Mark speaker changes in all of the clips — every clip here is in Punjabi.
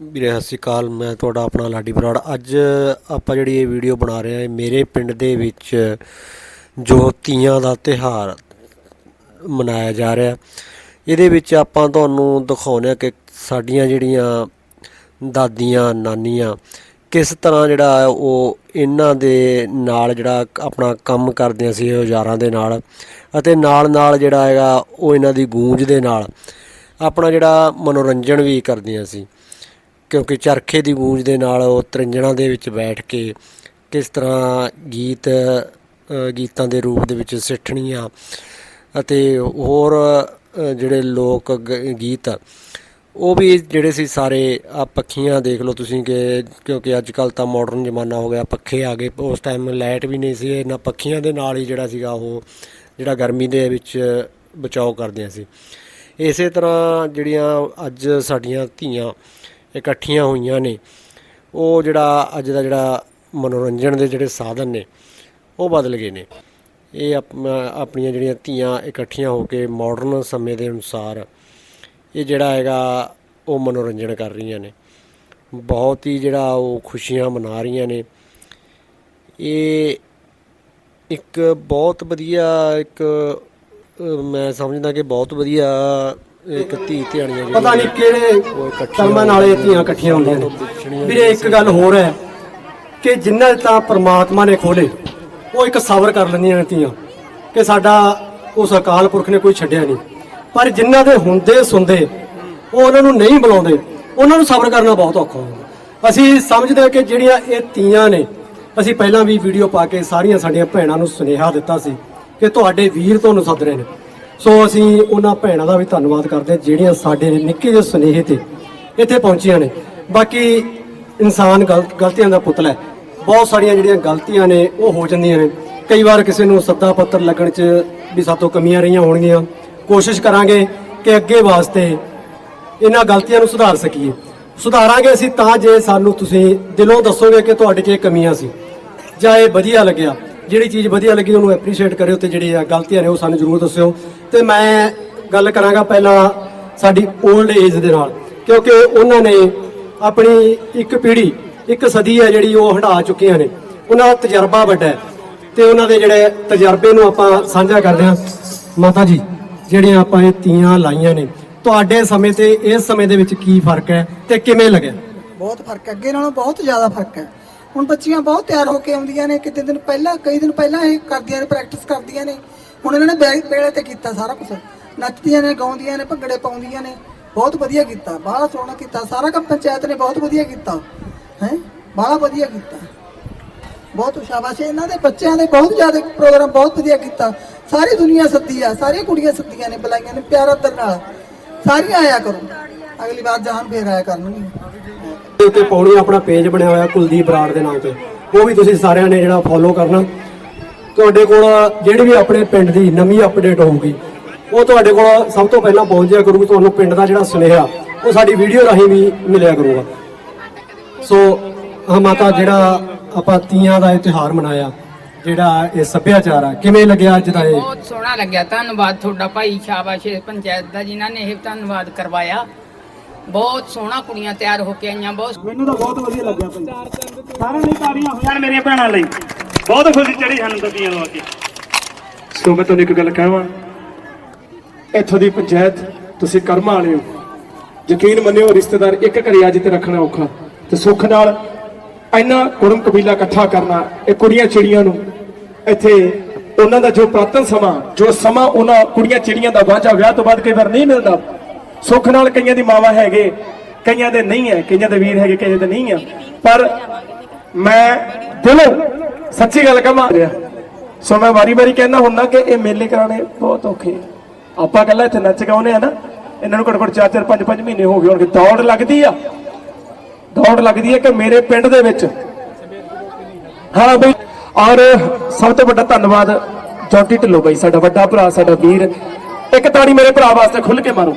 Speaker 1: ਵੀਰੇ, ਸਤਿ ਸ਼੍ਰੀ ਅਕਾਲ। ਮੈਂ ਤੁਹਾਡਾ ਆਪਣਾ ਲਾਡੀ ਬਰਾੜ। ਅੱਜ ਆਪਾਂ ਜਿਹੜੀ ਇਹ ਵੀਡੀਓ ਬਣਾ ਰਹੇ ਹਾਂ ਮੇਰੇ ਪਿੰਡ ਦੇ ਵਿੱਚ ਜੋ ਤੀਆਂ ਦਾ ਤਿਹਾਰ ਮਨਾਇਆ ਜਾ ਰਿਹਾ ਇਹਦੇ ਵਿੱਚ ਆਪਾਂ ਤੁਹਾਨੂੰ ਦਿਖਾਉਂਦੇ ਹਾਂ ਕਿ ਸਾਡੀਆਂ ਜਿਹੜੀਆਂ ਦਾਦੀਆਂ, ਨਾਨੀਆਂ ਕਿਸ ਤਰ੍ਹਾਂ ਜਿਹੜਾ ਉਹ ਇਹਨਾਂ ਦੇ ਨਾਲ ਜਿਹੜਾ ਆਪਣਾ ਕੰਮ ਕਰਦੀਆਂ ਸੀ ਔਜ਼ਾਰਾਂ ਦੇ ਨਾਲ ਅਤੇ ਨਾਲ ਨਾਲ ਜਿਹੜਾ ਹੈਗਾ ਉਹ ਇਹਨਾਂ ਦੀ ਗੂੰਜ ਦੇ ਨਾਲ ਆਪਣਾ ਜਿਹੜਾ ਮਨੋਰੰਜਨ ਵੀ ਕਰਦੀਆਂ ਸੀ। ਕਿਉਂਕਿ ਚਰਖੇ ਦੀ ਗੂੰਜ ਦੇ ਨਾਲ ਉਹ ਤਰਿੰਜਣਾਂ ਦੇ ਵਿੱਚ ਬੈਠ ਕੇ ਕਿਸ ਤਰ੍ਹਾਂ ਗੀਤ ਗੀਤਾਂ ਦੇ ਰੂਪ ਦੇ ਵਿੱਚ ਸਿੱਠਣੀਆਂ ਅਤੇ ਹੋਰ ਜਿਹੜੇ ਲੋਕ ਗ- ਗੀਤ, ਉਹ ਵੀ ਜਿਹੜੇ ਸੀ ਸਾਰੇ ਆ ਪੱਖੀਆਂ ਦੇਖ ਲਓ ਤੁਸੀਂ ਕਿ ਕਿਉਂਕਿ ਅੱਜ ਕੱਲ ਤਾਂ ਮਾਡਰਨ ਜ਼ਮਾਨਾ ਹੋ ਗਿਆ, ਪੱਖੇ ਆ ਗਏ, ਉਸ ਟਾਈਮ ਲਾਈਟ ਵੀ ਨਹੀਂ ਸੀ, ਇਹਨਾਂ ਪੱਖੀਆਂ ਦੇ ਨਾਲ ਹੀ ਜਿਹੜਾ ਸੀਗਾ ਉਹ ਜਿਹੜਾ ਗਰਮੀ ਦੇ ਵਿੱਚ ਬਚਾਓ ਕਰਦੀਆਂ ਸੀ। ਇਸੇ ਤਰ੍ਹਾਂ ਜਿਹੜੀਆਂ ਅੱਜ ਸਾਡੀਆਂ ਧੀਆਂ ਇਕੱਠੀਆਂ ਹੋਈਆਂ ਨੇ। ਉਹ ਜਿਹੜਾ ਅੱਜ ਦਾ ਜਿਹੜਾ ਮਨੋਰੰਜਨ ਦੇ ਜਿਹੜੇ ਸਾਧਨ ਨੇ, ਉਹ ਬਦਲ ਗਏ ਨੇ। ਇਹ ਆਪਣੀਆਂ ਜਿਹੜੀਆਂ ਧੀਆਂ ਇਕੱਠੀਆਂ ਹੋ ਕੇ ਮਾਡਰਨ ਸਮੇਂ ਦੇ ਅਨੁਸਾਰ ਇਹ ਜਿਹੜਾ ਹੈਗਾ, ਉਹ ਮਨੋਰੰਜਨ ਕਰ ਰਹੀਆਂ ਨੇ। ਬਹੁਤ ਹੀ ਜਿਹੜਾ ਉਹ ਖੁਸ਼ੀਆਂ ਮਨਾ ਰਹੀਆਂ ਨੇ। ਇਹ ਇੱਕ ਬਹੁਤ ਵਧੀਆ ਇੱਕ ਮੈਂ ਸਮਝਦਾ ਕਿ ਬਹੁਤ ਵਧੀਆ ਇੱਕ ਧੀ ਧਿਆਣੀਆਂ ਜਿਹੜੀਆਂ
Speaker 2: ਪਤਾ ਨਹੀਂ ਕਿਹੜੇ ਕਰਮਾਂ ਨਾਲ ਇਹ ਧੀਆਂ ਇਕੱਠੀਆਂ ਹੁੰਦੀਆਂ ਨੇ। ਵੀਰੇ ਇੱਕ ਗੱਲ ਹੋਰ ਹੈ ਕਿ ਜਿੰਨਾ ਤਾਂ ਪ੍ਰਮਾਤਮਾ ਨੇ ਖੋਲੇ ਉਹ ਇੱਕ ਸਬਰ ਕਰ ਲੈਂਦੀਆਂ ਨੇ ਧੀਆਂ ਕਿ ਸਾਡਾ ਉਸ ਅਕਾਲ ਪੁਰਖ ਨੇ ਕੋਈ ਛੱਡਿਆ ਨਹੀਂ। ਪਰ ਜਿਨ੍ਹਾਂ ਦੇ ਹੁੰਦੇ ਸੁਣਦੇ ਉਹ ਉਹਨਾਂ ਨੂੰ ਨਹੀਂ ਬੁਲਾਉਂਦੇ ਉਹਨਾਂ ਨੂੰ ਸਬਰ ਕਰਨਾ ਬਹੁਤ ਔਖਾ ਹੁੰਦਾ। ਅਸੀਂ ਸਮਝਦੇ ਹਾਂ ਕਿ ਜਿਹੜੀਆਂ ਇਹ ਧੀਆਂ ਨੇ ਅਸੀਂ ਪਹਿਲਾਂ ਵੀ ਵੀਡੀਓ ਪਾ ਕੇ ਸਾਰੀਆਂ ਸਾਡੀਆਂ ਭੈਣਾਂ ਨੂੰ ਸੁਨੇਹਾ ਦਿੱਤਾ ਸੀ ਕਿ ਤੁਹਾਡੇ ਵੀਰ ਤੁਹਾਨੂੰ ਸੱਦ ਰਹੇ ਨੇ। ਸੋ ਅਸੀਂ ਉਹਨਾਂ ਭੈਣਾਂ ਦਾ ਵੀ ਧੰਨਵਾਦ ਕਰਦੇ ਹਾਂ, ਜਿਹੜੀਆਂ ਸਾਡੇ ਨਿੱਕੇ ਜਿਹੇ ਸੁਨੇਹੇ ਤੇ ਇੱਥੇ ਪਹੁੰਚੀਆਂ ਨੇ। ਬਾਕੀ ਇਨਸਾਨ ਗਲਤ, ਗਲਤੀਆਂ ਦਾ ਪੁਤਲਾ ਹੈ। ਬਹੁਤ ਸਾਰੀਆਂ ਜਿਹੜੀਆਂ ਗਲਤੀਆਂ ਨੇ, ਉਹ ਹੋ ਜਾਂਦੀਆਂ ਨੇ। ਕਈ ਵਾਰ ਕਿਸੇ ਨੂੰ ਸੱਦਾ ਪੱਤਰ ਲੱਗਣ 'ਚ ਵੀ ਸਾਤੋਂ ਕਮੀਆਂ ਰਹੀਆਂ ਹੋਣਗੀਆਂ। ਕੋਸ਼ਿਸ਼ ਕਰਾਂਗੇ ਕਿ ਅੱਗੇ ਵਾਸਤੇ ਇਹਨਾਂ ਗਲਤੀਆਂ ਨੂੰ ਸੁਧਾਰ ਸਕੀਏ। ਸੁਧਾਰਾਂਗੇ ਅਸੀਂ ਤਾਂ ਜੇ ਸਾਨੂੰ ਤੁਸੀਂ ਦਿਲੋਂ ਦੱਸੋਗੇ ਕਿ ਤੁਹਾਡੇ 'ਚ ਇਹ ਕਮੀਆਂ ਸੀ। ਜਾਂ ਇਹ ਵਧੀਆ ਲੱਗਿਆ। ਜਿਹੜੀ ਚੀਜ਼ ਵਧੀਆ ਲੱਗੀ, ਉਹਨੂੰ ਐਪਰੀਸ਼ੀਏਟ ਕਰਿਓ ਤੇ ਜਿਹੜੀ ਗਲਤੀਆਂ ਨੇ, ਉਹ ਸਾਨੂੰ ਜ਼ਰੂਰ ਦੱਸਿਓ। ਤੇ ਮੈਂ ਗੱਲ ਕਰਾਂਗਾ ਪਹਿਲਾਂ ਸਾਡੀ 올ਡ ਏਜ ਦੇ ਨਾਲ, ਕਿਉਂਕਿ ਉਹਨਾਂ ਨੇ ਆਪਣੀ ਇੱਕ ਪੀੜ੍ਹੀ, ਇੱਕ ਸਦੀ ਹੈ ਜਿਹੜੀ ਉਹ ਹਟਾ ਚੁੱਕੀਆਂ ਨੇ। ਉਹਨਾਂ ਦਾ ਤਜਰਬਾ ਵੱਡਾ ਹੈ ਤੇ ਉਹਨਾਂ ਦੇ ਜਿਹੜੇ ਤਜਰਬੇ ਨੂੰ ਆਪਾਂ ਸਾਂਝਾ ਕਰਦੇ ਹਾਂ। ਮਾਤਾ ਜੀ, ਜਿਹੜੀਆਂ ਆਪਾਂ ਇਹ ਤੀਆਂ ਲਾਈਆਂ ਨੇ, ਤੁਹਾਡੇ ਸਮੇਂ ਤੇ, ਇਸ ਸਮੇਂ ਦੇ ਵਿੱਚ ਕੀ ਫ਼ਰਕ ਹੈ ਤੇ ਕਿਵੇਂ ਲੱਗਿਆ?
Speaker 3: ਬਹੁਤ ਫ਼ਰਕ ਹੈ। ਅੱਗੇ ਨਾਲੋਂ ਬਹੁਤ ਜ਼ਿਆਦਾ ਫ਼ਰਕ ਹੈ। ਹੁਣ ਬੱਚੀਆਂ ਬਹੁਤ ਤਿਆਰ ਹੋ ਕੇ ਆਉਂਦੀਆਂ ਨੇ, ਕਿਤੇ ਦਿਨ ਪਹਿਲਾਂ, ਕਈ ਦਿਨ ਪਹਿਲਾਂ ਇਹ ਕਰਦੀਆਂ ਨੇ ਪ੍ਰੈਕਟਿਸ ਕਰਦੀਆਂ ਨੇ। ਹੁਣ ਇਹਨਾਂ ਨੇ ਬੈ- ਵੇਲੇ ਤੇ ਕੀਤਾ ਸਾਰਾ ਕੁਝ ਨੱਚਦੀਆਂ ਨੇ, ਗਾਉਂਦੀਆਂ ਨੇ, ਭੰਗੜੇ ਪਾਉਂਦੀਆਂ ਨੇ। ਬਹੁਤ ਵਧੀਆ ਕੀਤਾ, ਬਾਹਲਾ ਸੋਹਣਾ ਕੀਤਾ। ਸਾਰਾ ਕੰਮ ਪੰਚਾਇਤ ਨੇ ਬਹੁਤ ਵਧੀਆ ਕੀਤਾ। ਹੈ? ਬਾਹਲਾ ਵਧੀਆ ਕੀਤਾ। ਬਹੁਤ ਸ਼ਾਬਾਸ਼ ਹੈ ਇਹਨਾਂ ਦੇ ਬੱਚਿਆਂ ਦੇ ਬਹੁਤ ਜ਼ਿਆਦਾ ਪ੍ਰੋਗਰਾਮ ਬਹੁਤ ਵਧੀਆ ਕੀਤਾ। ਸਾਰੀ ਦੁਨੀਆ ਸੱਦੀ ਆ, ਸਾਰੀਆਂ ਕੁੜੀਆਂ ਸੱਦੀਆਂ ਨੇ, ਬੁਲਾਈਆਂ ਨੇ ਪਿਆਰ ਅਦਰ ਨਾਲ। ਸਾਰੀਆਂ ਆਇਆ ਕਰੋ। ਅਗਲੀ ਵਾਰ ਜਾਣ ਫੇਰ ਆਇਆ ਕਰਨਗੀਆਂ
Speaker 2: ਦੇ ਉੱਤੇ ਪਾਉਣੀ ਆਪਣਾ ਪੇਜ ਬਣਿਆ ਹੋਇਆ ਕੁਲਦੀਪ ਬਰਾੜ ਦੇ ਨਾਮ ਤੇ। ਉਹ ਵੀ ਤੁਸੀਂ ਸਾਰਿਆਂ ਨੇ ਜਿਹੜਾ ਫੋਲੋ ਕਰਨਾ। ਤੁਹਾਡੇ ਕੋਲ ਜਿਹੜੀ ਵੀ ਆਪਣੇ ਪਿੰਡ ਦੀ ਨਵੀਂ ਅਪਡੇਟ ਹੋਊਗੀ ਉਹ ਤੁਹਾਡੇ ਕੋਲ ਸਭ ਤੋਂ ਪਹਿਲਾਂ ਪਹੁੰਚ ਜਾਇਆ ਕਰੂਗੀ ਤੁਹਾਨੂੰ ਪਿੰਡ ਦਾ ਜਿਹੜਾ ਸੁਨੇਹਾ ਉਹ ਸਾਡੀ ਵੀਡੀਓ ਰਾਹੀਂ ਵੀ ਮਿਲਿਆ ਕਰੂਗਾ। ਸੋ ਮਾਤਾ ਜਿਹੜਾ ਆਪਾਂ ਤੀਆਂ ਦਾ ਇਹ ਤਿਉਹਾਰ ਮਨਾਇਆ ਜਿਹੜਾ ਇਹ ਸੱਭਿਆਚਾਰ ਆ ਕਿਵੇਂ ਲੱਗਿਆ ਅੱਜ ਦਾ ਇਹ?
Speaker 4: ਬਹੁਤ ਸੋਹਣਾ ਲੱਗਿਆ ਧੰਨਵਾਦ ਤੁਹਾਡਾ ਭਾਈ ਸ਼ਾਬਾਸ਼ ਇਹ ਪੰਚਾਇਤ ਦਾ ਜਿਨ੍ਹਾਂ ਨੇ ਇਹ ਧੰਨਵਾਦ ਕਰਵਾਇਆ। ਬਹੁਤ ਸੋਹਣਾ ਕੁੜੀਆਂ ਤਿਆਰ ਹੋ ਕੇ ਆਈਆਂ ਬਹੁਤ
Speaker 5: ਮੈਨੂੰ ਤਾਂ ਬਹੁਤ ਵਧੀਆ ਲੱਗਿਆ ਭਾਈ। ਸਾਰਿਆਂ ਲਈ ਤਾੜੀਆਂ ਹੋ ਜਾਣ ਮੇਰੀਆਂ ਭੈਣਾਂ ਲਈ। ਬਹੁਤ ਖੁਸ਼ੀ ਚੜੀ ਸਾਨੂੰ ਤਾਂ ਲਵਾ ਕੇ। ਸੋ ਮੈਂ ਤੁਹਾਨੂੰ ਇੱਕ ਗੱਲ ਕਹਾਂ। ਇੱਥੋਂ ਦੀ ਪੰਚਾਇਤ, ਤੁਸੀਂ ਕਰਮਾਂ ਵਾਲੇ ਹੋ। ਯਕੀਨ ਮੰਨਿਓ, ਰਿਸ਼ਤੇਦਾਰ ਇੱਕ ਘਰੇ ਅੱਜ ਤੇ ਰੱਖਣਾ ਔਖਾ। ਤੇ ਸੁੱਖ ਨਾਲ ਇੰਨਾ ਕੁੜਮ ਕਬੀਲਾ ਇਕੱਠਾ ਕਰਨਾ, ਇਹ ਕੁੜੀਆਂ ਚਿੜੀਆਂ ਨੂੰ। ਇੱਥੇ ਉਹਨਾਂ ਦਾ ਜੋ ਪ੍ਰਾਤਨ ਸਮਾਂ, ਜੋ ਸਮਾਂ ਉਹਨਾਂ ਕੁੜੀਆਂ ਚਿੜੀਆਂ ਦਾ ਵਾਂਝਾ ਵਿਆਹ ਤੋਂ ਬਾਅਦ ਕਈ ਵਾਰ ਨਹੀਂ ਮਿਲਦਾ। ਸੁੱਖ ਨਾਲ ਕਈਆਂ ਦੀ ਮਾਵਾ ਹੈਗੇ, ਕਈਆਂ ਦੇ ਨਹੀਂ ਹੈ, ਕਈਆਂ ਦੇ ਵੀਰ ਹੈਗੇ, ਕਈਆਂ ਦੇ ਨਹੀਂ ਆ ਪਰ ਮੈਂ ਦਿਲੋਂ ਸੱਚੀ ਗੱਲ ਕਹਾਂ? ਸੋ ਮੈਂ ਵਾਰੀ ਵਾਰੀ ਕਹਿੰਦਾ ਹੁੰਦਾ ਕਿ ਇਹ ਮੇਲੇ ਕਰਾਣੇ ਬਹੁਤ ਔਖੇ ਆਪਾਂ ਕੱਲਾ ਇੱਥੇ ਨੱਚ ਗਾਉਨੇ ਆ ਨਾ, ਇਹਨਾਂ ਨੂੰ ਘੱਟੋ ਘੱਟ 4 4 5 5 ਮਹੀਨੇ ਹੋ ਗਏ ਹੋਣਗੇ। ਦੌੜ ਲੱਗਦੀ ਆ। ਦੌੜ ਲੱਗਦੀ ਹੈ ਕਿ ਮੇਰੇ ਪਿੰਡ ਦੇ ਵਿੱਚ। ਹਾਂ ਬਈ, ਔਰ ਸਭ ਤੋਂ ਵੱਡਾ ਧੰਨਵਾਦ ਜੌਂਟੀ ਢਿੱਲੋਂ ਬਾਈ, ਸਾਡਾ ਵੱਡਾ ਭਰਾ, ਸਾਡਾ ਵੀਰ। ਇੱਕ ਤਾੜੀ ਮੇਰੇ ਭਰਾ ਵਾਸਤੇ ਖੁੱਲ ਕੇ ਮਾਰੋ।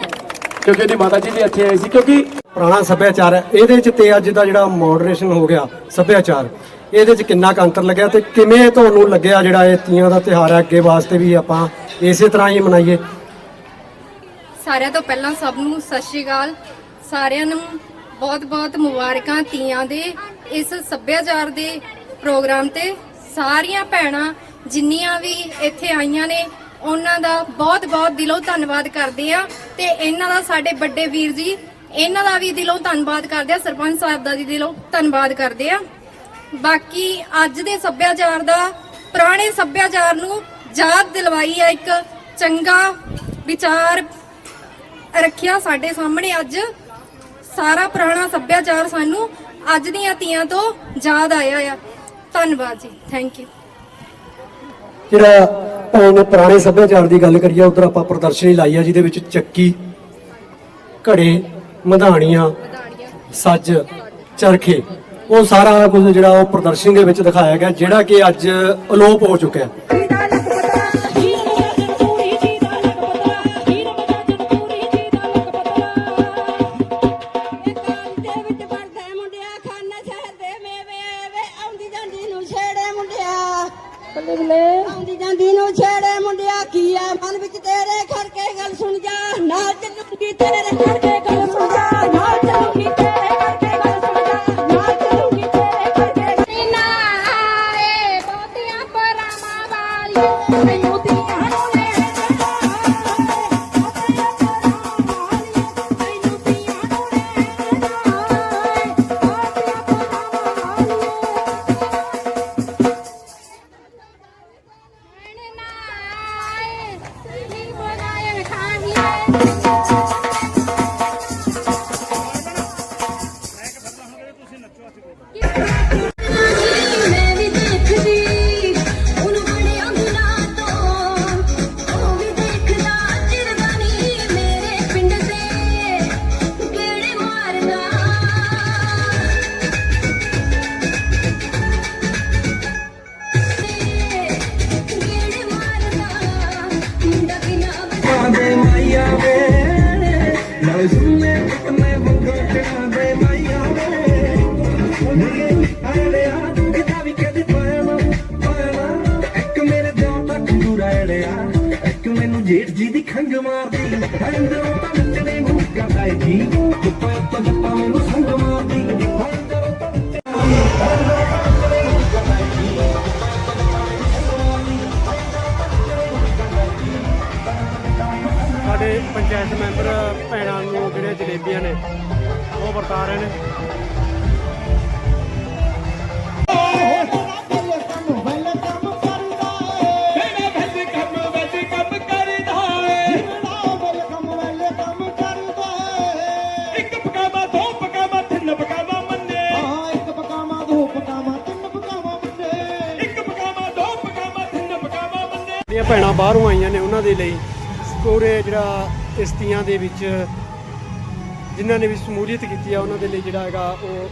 Speaker 5: ਕਿਉਂਕਿ ਇਹਦੀ ਮਾਤਾ ਜੀ ਵੀ ਇੱਥੇ ਆਏ ਸੀ ਕਿਉਂਕਿ
Speaker 2: ਪੁਰਾਣਾ ਸੱਭਿਆਚਾਰ ਹੈ। ਇਹਦੇ ਚ ਤੇ ਅੱਜ ਦਾ ਜਿਹੜਾ ਮਾਡਰੇਸ਼ਨ ਹੋ ਗਿਆ ਸੱਭਿਆਚਾਰ ਇਹਦੇ ਚ ਕਿੰਨਾ ਕੁ ਅੰਤਰ ਲੱਗਿਆ ਤੇ ਕਿਵੇਂ ਤੁਹਾਨੂੰ ਲੱਗਿਆ ਜਿਹੜਾ ਇਹ ਤੀਆਂ ਦਾ ਤਿਉਹਾਰ ਹੈ? ਅੱਗੇ ਵਾਸਤੇ ਵੀ ਆਪਾਂ ਇਸੇ ਤਰ੍ਹਾਂ ਹੀ ਮਨਾਈਏ।
Speaker 6: ਸਾਰਿਆਂ ਤੋਂ ਪਹਿਲਾਂ ਸਭ ਨੂੰ ਸਤਿ ਸ਼੍ਰੀ ਅਕਾਲ। ਸਾਰਿਆਂ ਨੂੰ ਬਹੁਤ-ਬਹੁਤ ਮੁਬਾਰਕਾਂ ਤੀਆਂ ਦੇ ਇਸ ਸੱਭਿਆਚਾਰ ਦੇ ਪ੍ਰੋਗਰਾਮ ਤੇ। ਸਾਰੀਆਂ ਭੈਣਾਂ ਜਿੰਨੀਆਂ ਵੀ ਇੱਥੇ ਆਈਆਂ ਨੇ ਉਹਨਾਂ ਦਾ ਬਹੁਤ-ਬਹੁਤ ਦਿਲੋਂ ਧੰਨਵਾਦ ਕਰਦੇ ਆ ਤੇ ਇਹਨਾਂ ਦਾ ਸਾਡੇ ਵੱਡੇ ਵੀਰ ਜੀ, ਇਹਨਾਂ ਦਾ ਵੀ ਦਿਲੋਂ ਧੰਨਵਾਦ ਕਰਦੇ ਆ, ਸਰਪੰਚ ਸਾਹਿਬ ਦਾ ਵੀ ਦਿਲੋਂ ਧੰਨਵਾਦ ਕਰਦੇ ਆ। ਬਾਕੀ ਅੱਜ ਦੇ ਸੱਭਿਆਚਾਰ ਦਾ, ਪੁਰਾਣੇ ਸੱਭਿਆਚਾਰ ਨੂੰ ਯਾਦ ਦਿਲਵਾਈ ਹੈ ਇੱਕ ਚੰਗਾ ਵਿਚਾਰ ਰੱਖਿਆ ਸਾਡੇ ਸਾਹਮਣੇ ਅੱਜ। ਸਾਰਾ ਪੁਰਾਣਾ ਸੱਭਿਆਚਾਰ ਸਾਨੂੰ ਅੱਜ ਦੀਆਂ ਤੀਆਂ ਤੋਂ ਯਾਦ ਆਇਆ ਆ। ਧੰਨਵਾਦ ਜੀ ਥੈਂਕ ਯੂ
Speaker 2: ਜਿਹੜਾ ਭੈਣ ਨੇ ਪੁਰਾਣੇ ਸੱਭਿਆਚਾਰ ਦੀ ਗੱਲ ਕਰੀਏ, ਉਧਰ ਆਪਾਂ ਪ੍ਰਦਰਸ਼ਨੀ ਲਾਈ ਆ, ਜਿਹਦੇ ਵਿੱਚ ਚੱਕੀ, ਘੜੇ, ਮਧਾਣੀਆਂ, ਸੱਜ, ਚਰਖੇ, ਉਹ ਸਾਰਾ ਕੁਝ ਜਿਹੜਾ ਉਹ ਪ੍ਰਦਰਸ਼ਨੀ ਦੇ ਵਿੱਚ ਦਿਖਾਇਆ ਗਿਆ, ਜਿਹੜਾ ਕਿ ਅੱਜ ਅਲੋਪ ਹੋ ਚੁੱਕਿਆ। ਹੈ
Speaker 7: Thank you. ਤੱਕ ਇੱਕ ਮੈਨੂੰ ਜੇਠ ਜੀ ਦੀ ਖੰਗ ਮਾਰਦੀ, ਅੰਦਰੋਂ ਤਾਂ ਨੱਚਣੇ ਨੂੰ ਕਰਦਾ ਜੀ ਚੁੱਪਾ ਤਾਂ ਜੱਪਾ ਮੈਨੂੰ ਸੰਗ ਮਾਰਦੀ, ਅੰਦਰੋਂ ਤਾਂ
Speaker 2: ਸਾਡੇ ਪੰਚਾਇਤ ਮੈਂਬਰ ਭੈਣਾਂ ਨੂੰ ਜਿਹੜੇ ਜਲੇਬੀਆਂ ਨੇ, ਉਹ ਵਰਤਾ ਰਹੇ ਨੇ। ਜਿਹੜੀਆਂ ਭੈਣਾਂ ਬਾਹਰੋਂ ਆਈਆਂ ਨੇ ਉਹਨਾਂ ਦੇ ਲਈ ਪੂਰੇ ਜਿਹੜਾ ਇਸਤੀਆਂ ਦੇ ਵਿੱਚ ਜਿਨ੍ਹਾਂ ਨੇ ਵੀ ਸਮੂਲੀਅਤ ਕੀਤੀ ਆ, ਉਹਨਾਂ ਦੇ ਲਈ ਜਿਹੜਾ ਹੈਗਾ ਉਹ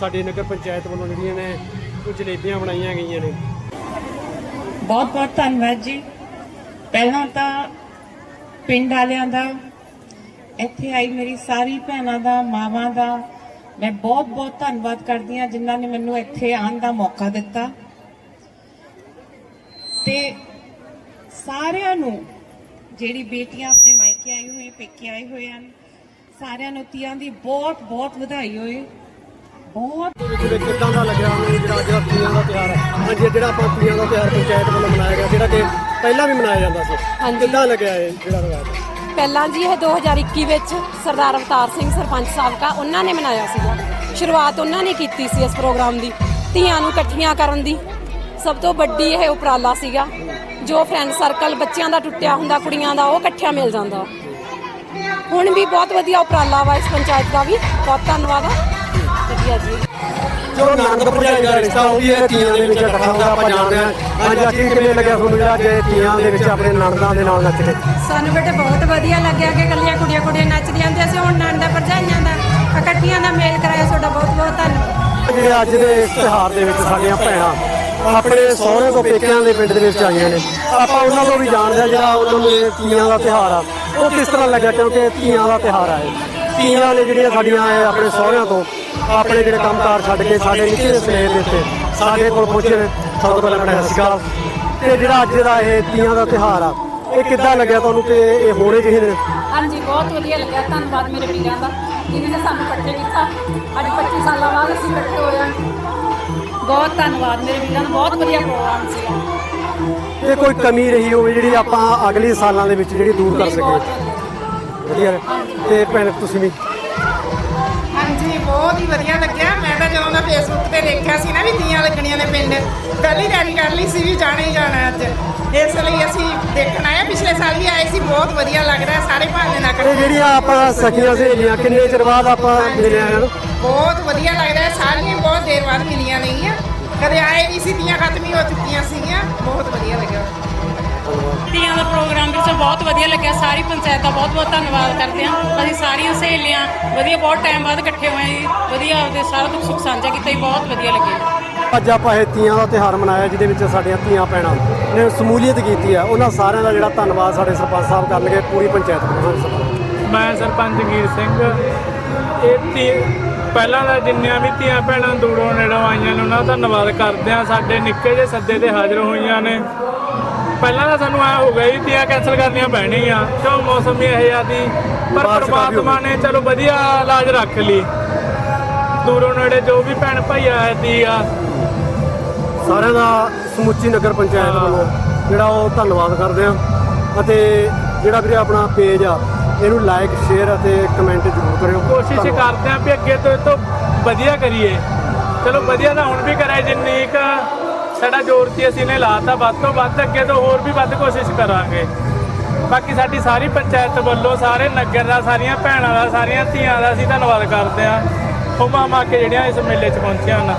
Speaker 2: ਸਾਡੇ ਨਗਰ ਪੰਚਾਇਤ ਵੱਲੋਂ ਜਿਹੜੀਆਂ ਨੇ ਉਹ ਜਲੇਬੀਆਂ ਬਣਾਈਆਂ ਗਈਆਂ ਨੇ।
Speaker 8: ਬਹੁਤ ਬਹੁਤ ਧੰਨਵਾਦ ਜੀ। ਪਹਿਲਾਂ ਤਾਂ ਪਿੰਡ ਵਾਲਿਆਂ ਦਾ, ਇੱਥੇ ਆਈ ਮੇਰੀ ਸਾਰੀ ਭੈਣਾਂ ਦਾ, ਮਾਵਾਂ ਦਾ, ਮੈਂ ਬਹੁਤ ਬਹੁਤ ਧੰਨਵਾਦ ਕਰਦੀ ਹਾਂ ਜਿਨ੍ਹਾਂ ਨੇ ਮੈਨੂੰ ਇੱਥੇ ਆਉਣ ਦਾ ਮੌਕਾ ਦਿੱਤਾ। ਤੇ ਸਾਰਿਆਂ ਨੂੰ ਜਿਹੜੀ ਬੇਟੀਆਂ ਆਪਣੇ ਮਾਇਕੇ ਆਈ ਹੋਏ ਪੇਕੇ ਆਏ ਹੋਏ ਹਨ ਸਾਰਿਆਂ ਨੂੰ ਤੀਆਂ ਦੀ ਬਹੁਤ ਬਹੁਤ ਵਧਾਈ ਹੋਏ ਬਹੁਤ
Speaker 2: ਕਿੱਦਾਂ ਦਾ ਲੱਗਿਆ ਉਹਨੂੰ ਜਿਹੜਾ ਅੱਜ ਦਾ ਤੀਆਂ ਦਾ ਤਿਉਹਾਰ ਹੈ? ਹਾਂਜੀ ਜਿਹੜਾ ਆਪਾਂ ਤੀਆਂ ਦਾ ਤਿਉਹਾਰ ਪੰਚਾਇਤ ਵੱਲੋਂ ਮਨਾਇਆ ਗਿਆ ਜਿਹੜਾ ਕਿ ਪਹਿਲਾਂ ਵੀ ਮਨਾਇਆ ਜਾਂਦਾ ਸੀ।
Speaker 9: ਹਾਂਜੀ।
Speaker 2: ਕਿੱਦਾਂ ਲੱਗਿਆ ਇਹ ਜਿਹੜਾ ਰਿਵਾਜ
Speaker 9: ਪਹਿਲਾਂ ਜੀ ਇਹ 2021 ਵਿੱਚ ਸਰਦਾਰ ਅਵਤਾਰ ਸਿੰਘ ਸਰਪੰਚ ਸਾਬਕਾ ਉਹਨਾਂ ਨੇ ਮਨਾਇਆ ਸੀਗਾ। ਸ਼ੁਰੂਆਤ ਉਹਨਾਂ ਨੇ ਕੀਤੀ ਸੀ ਇਸ ਪ੍ਰੋਗਰਾਮ ਦੀ ਧੀਆਂ ਨੂੰ ਇਕੱਠੀਆਂ ਕਰਨ ਦੀ। ਸਭ ਤੋਂ ਵੱਡੀ ਇਹ ਉਪਰਾਲਾ ਸੀਗਾ। ਜੋ ਫਰੈਂਡ ਸਰਕਲ ਬੱਚਿਆਂ ਦਾ ਟੁੱਟਿਆ ਹੁੰਦਾ ਕੁੜੀਆਂ ਦਾ ਉਹ ਇਕੱਠਿਆਂ ਮਿਲ ਜਾਂਦਾ। ਹੁਣ ਵੀ ਬਹੁਤ ਵਧੀਆ ਉਪਰਾਲਾ ਵਾ ਇਸ ਪੰਚਾਇਤ ਦਾ ਵੀ। ਬਹੁਤ ਧੰਨਵਾਦ ਆ। ਵਧੀਆ ਜੀ।
Speaker 2: ਜੋ ਨੰਦ ਭਰਜਾਈ ਦਾ ਰਿਸ਼ਤਾ ਉਹ ਵੀ ਇਹ ਤੀਆਂ ਦੇ ਵਿੱਚ ਇਕੱਠਾ ਹੁੰਦਾ ਆਪਾਂ ਜਾਣਦੇ ਹਾਂ। ਅੱਜ ਅੱਜ ਕਿਵੇਂ ਲੱਗਿਆ ਤੁਹਾਨੂੰ ਜਿਹੜਾ ਅੱਜ ਇਹ ਤੀਆਂ ਦੇ ਵਿੱਚ ਆਪਣੇ ਨਣਦਾਂ ਦੇ ਨਾਲ ਨੱਚਦੇ
Speaker 9: ਸਾਨੂੰ ਬੇਟੇ ਬਹੁਤ ਵਧੀਆ ਲੱਗਿਆ ਕਿ ਕੱਲੀਆਂ ਕੁੜੀਆਂ ਕੁੜੀਆਂ ਨੱਚਦੀਆਂ ਹੁੰਦੀਆਂ ਸੀ ਹੁਣ ਨੰਦਾ ਭਰਜਾਈਆਂ ਦਾ ਇਕੱਠੀਆਂ ਦਾ ਮੇਲ ਕਰਾਇਆ ਤੁਹਾਡਾ ਬਹੁਤ ਬਹੁਤ ਧੰਨਵਾਦ।
Speaker 2: ਜਿਹੜੇ ਅੱਜ ਦੇ ਇਸ ਤਿਉਹਾਰ ਦੇ ਵਿੱਚ ਸਾਡੀਆਂ ਭੈਣਾਂ ਆਪਣੇ ਸਹੁਰੇ ਤੋਂ ਪੇਕਿਆਂ ਦੇ ਪਿੰਡ ਦੇ ਵਿੱਚ ਆਈਆਂ ਨੇ। ਆਪਾਂ ਉਹਨਾਂ ਤੋਂ ਵੀ ਜਾਣਦੇ ਹਾਂ ਜਿਹੜਾ ਉਹਨਾਂ ਨੂੰ ਇਹ ਤੀਆਂ ਦਾ ਤਿਉਹਾਰ ਆ। ਉਹ ਕਿਸ ਤਰ੍ਹਾਂ ਲੱਗਿਆ? ਕਿਉਂਕਿ ਤੀਆਂ ਦਾ ਤਿਉਹਾਰ ਆ ਇਹ। ਤੀਆਂ ਨੇ ਜਿਹੜੀਆਂ ਸਾਡੀਆਂ ਇਹ ਆਪਣੇ ਸਹੁਰਿਆਂ ਤੋਂ ਆਪਣੇ ਜਿਹੜੇ ਕੰਮਕਾਰ ਛੱਡ ਕੇ ਸਾਡੇ ਨਿੱਕੇ ਸਨੇਹ ਦੇ ਉੱਤੇ ਸਾਡੇ ਕੋਲ ਪਹੁੰਚੇ ਨੇ। ਸਭ ਤੋਂ ਪਹਿਲਾਂ ਬੜਾ ਸਤਿਕਾਰ। ਤੇ ਜਿਹੜਾ ਅੱਜ ਦਾ ਇਹ ਤੀਆਂ ਦਾ ਤਿਉਹਾਰ ਆ, ਇਹ ਕਿੱਦਾਂ ਲੱਗਿਆ ਤੁਹਾਨੂੰ ਕਿ ਇਹ ਹੋਣੇ ਚਾਹੀਦੇ ਨੇ?
Speaker 9: ਹਾਂਜੀ, ਬਹੁਤ ਵਧੀਆ ਲੱਗਿਆ। ਧੰਨਵਾਦ ਮੇਰੇ ਵੀਰਾਂ ਦਾ। ਜਿਹਨੇ ਸਾਨੂੰ ਇਕੱਠੇ ਕੀਤਾ। ਅੱਜ 25 ਸਾਲਾਂ ਬਾਅਦ ਅਸੀਂ ਇਕੱਠੇ ਹੋਏ ਹਾਂ। ਬਹੁਤ ਧੰਨਵਾਦ ਮੇਰੇ ਵੀਰਾਂ ਦਾ ਬਹੁਤ ਵਧੀਆ ਪ੍ਰੋਗਰਾਮ ਸੀ।
Speaker 2: ਜੇ ਕੋਈ ਕਮੀ ਰਹੀ ਹੋਵੇ ਜਿਹੜੀ ਆਪਾਂ ਅਗਲੇ ਸਾਲਾਂ ਦੇ ਵਿੱਚ ਜਿਹੜੀ ਦੂਰ ਕਰ ਸਕੀਏ। ਵਧੀਆ। ਤੇ ਭੈਣ ਤੁਸੀਂ ਵੀ।
Speaker 10: ਹਾਂਜੀ ਬਹੁਤ ਹੀ ਵਧੀਆ ਲੱਗਿਆ। ਮੈਂ ਤਾਂ ਜਦੋਂ ਦਾ ਫੇਸਬੁੱਕ ਤੇ ਦੇਖਿਆ ਸੀ ਨਾ ਵੀ ਤੀਆਂ ਲੱਗਣੀਆਂ ਨੇ ਪਿੰਡ ਪਹਿਲੀ ਤਿਆਰੀ ਕਰ ਲਈ ਸੀ ਵੀ ਜਾਣਾ ਹੀ ਜਾਣਾ ਅੱਜ। ਇਸ ਲਈ ਅਸੀਂ ਦੇਖਣ ਆਏ। ਪਿਛਲੇ ਸਾਲ ਵੀ ਆਏ ਸੀ ਬਹੁਤ ਵਧੀਆ ਲੱਗ ਰਿਹਾ ਸਾਰੇ ਭਾਣੇ ਨਾਲ
Speaker 2: ਇਹ
Speaker 10: ਇਕੱਠੇ।
Speaker 2: ਜਿਹੜੀਆਂ ਆਪਾਂ ਸਖੀਆਂ ਸਹੇਲੀਆਂ ਕਿੰਨੇ ਚਿਰ ਬਾਅਦ ਆਪਾਂ ਮਿਲੇ ਆਏ
Speaker 10: ਬਹੁਤ ਵਧੀਆ ਲੱਗ ਰਿਹਾ। ਸਾਰੀਆਂ ਬਹੁਤ ਦੇਰ ਬਾਅਦ ਮਿਲੀਆਂ ਨੇਗੀਆਂ ਕਦੇ ਆਏ ਨਹੀਂ ਸੀ ਤੀਆਂ ਖਤਮ ਹੀ ਹੋ ਚੁੱਕੀਆਂ ਸੀਗੀਆਂ। ਬਹੁਤ ਵਧੀਆ ਲੱਗਿਆ।
Speaker 11: ਤੀਆਂ ਦਾ ਪ੍ਰੋਗਰਾਮ ਵਿੱਚ ਬਹੁਤ ਵਧੀਆ ਲੱਗਿਆ। ਸਾਰੀ ਪੰਚਾਇਤ ਦਾ ਬਹੁਤ ਬਹੁਤ ਧੰਨਵਾਦ ਕਰਦੇ ਹਾਂ। ਅਸੀਂ ਸਾਰੀਆਂ ਸਹੇਲੀਆਂ ਵਧੀਆ ਬਹੁਤ ਟਾਈਮ ਬਾਅਦ ਇਕੱਠੇ ਹੋਏ ਜੀ। ਵਧੀਆ ਆਪਦੇ ਸਾਰਾ ਦੁੱਖ ਸੁੱਖ ਸਾਂਝਾ ਕੀਤਾ ਜੀ। ਬਹੁਤ ਵਧੀਆ ਲੱਗਿਆ
Speaker 2: ਅੱਜ ਆਪਾਂ ਇਹ ਤੀਆਂ ਦਾ ਤਿਉਹਾਰ ਮਨਾਇਆ ਜਿਹਦੇ ਵਿੱਚ ਸਾਡੀਆਂ ਧੀਆਂ ਭੈਣਾਂ ਨੇ ਸਮੂਲੀਅਤ ਕੀਤੀ ਹੈ ਉਹਨਾਂ ਸਾਰਿਆਂ ਦਾ ਜਿਹੜਾ ਧੰਨਵਾਦ ਸਾਡੇ ਸਰਪੰਚ ਸਾਹਿਬ ਕਰਨਗੇ ਪੂਰੀ ਪੰਚਾਇਤ ਵੱਲੋਂ
Speaker 12: ਮੈਂ ਸਰਪੰਚ ਜਗੀਰ ਸਿੰਘ। ਇਹ ਤੀ ਪਹਿਲਾਂ ਦਾ ਜਿੰਨੀਆਂ ਵੀ ਧੀਆਂ ਭੈਣਾਂ ਦੂਰੋਂ ਨੇੜੋਂ ਆਈਆਂ ਨੇ ਉਹਨਾਂ ਦਾ ਧੰਨਵਾਦ ਕਰਦੇ ਆ ਸਾਡੇ ਨਿੱਕੇ ਜਿਹੇ ਸੱਦੇ ਤੇ ਹਾਜ਼ਰ ਹੋਈਆਂ ਨੇ। ਪਹਿਲਾਂ ਤਾਂ ਸਾਨੂੰ ਐ ਹੋ ਗਿਆ ਵੀ ਧੀਆਂ ਕੈਨਸਲ ਕਰਨੀਆਂ ਪੈਣੀਆਂ ਕਿਉਂ ਮੌਸਮ ਵੀ ਇਹ ਆਦੀ ਪਰ ਪਰਮਾਤਮਾ ਨੇ ਚਲੋ ਵਧੀਆ ਇਲਾਜ ਰੱਖ ਲਈ। ਦੂਰੋਂ ਨੇੜੇ ਜੋ ਵੀ ਭੈਣ ਭਾਈ ਆਏ ਦੀ ਆ।
Speaker 2: ਸਾਰਿਆਂ ਦਾ ਸਮੁੱਚੀ ਨਗਰ ਪੰਚਾਇਤ ਵੱਲੋਂ ਜਿਹੜਾ ਉਹ ਧੰਨਵਾਦ ਕਰਦੇ ਆ ਅਤੇ ਜਿਹੜਾ ਵੀਰੇ ਆਪਣਾ ਪੇਜ ਆ ਇਹਨੂੰ ਲਾਈਕ ਸ਼ੇਅਰ ਅਤੇ ਕਮੈਂਟ ਜ਼ਰੂਰ ਕਰਿਓ।
Speaker 12: ਕੋਸ਼ਿਸ਼
Speaker 2: ਧੰਨਵਾਦ।
Speaker 12: ਕਰਦੇ ਆਂ ਵੀ ਅੱਗੇ ਤੋਂ ਇਹ ਤੋਂ ਵਧੀਆ ਕਰੀਏ। ਚਲੋ ਵਧੀਆ ਤਾਂ ਹੁਣ ਵੀ ਕਰਾਏ ਜਿੰਨੀ ਕੁ ਸਾਡਾ ਜ਼ੋਰ ਸੀ ਅਸੀਂ ਨੇ ਲਾਤਾ ਵੱਧ ਤੋਂ ਵੱਧ ਅੱਗੇ ਤੋਂ ਹੋਰ ਵੀ ਵੱਧ ਕੋਸ਼ਿਸ਼ ਕਰਾਂਗੇ। ਬਾਕੀ ਸਾਡੀ ਸਾਰੀ ਪੰਚਾਇਤ ਵੱਲੋਂ ਸਾਰੇ ਨਗਰ ਦਾ ਸਾਰੀਆਂ ਭੈਣਾਂ ਦਾ ਸਾਰੀਆਂ ਧੀਆਂ ਦਾ ਅਸੀਂ ਧੰਨਵਾਦ ਕਰਦੇ ਆਂ ਹੁਮਾ ਮਾ ਕੇ ਜਿਹੜੀਆਂ ਇਸ ਮੇਲੇ 'ਚ ਪਹੁੰਚੀਆਂ ਹਨ।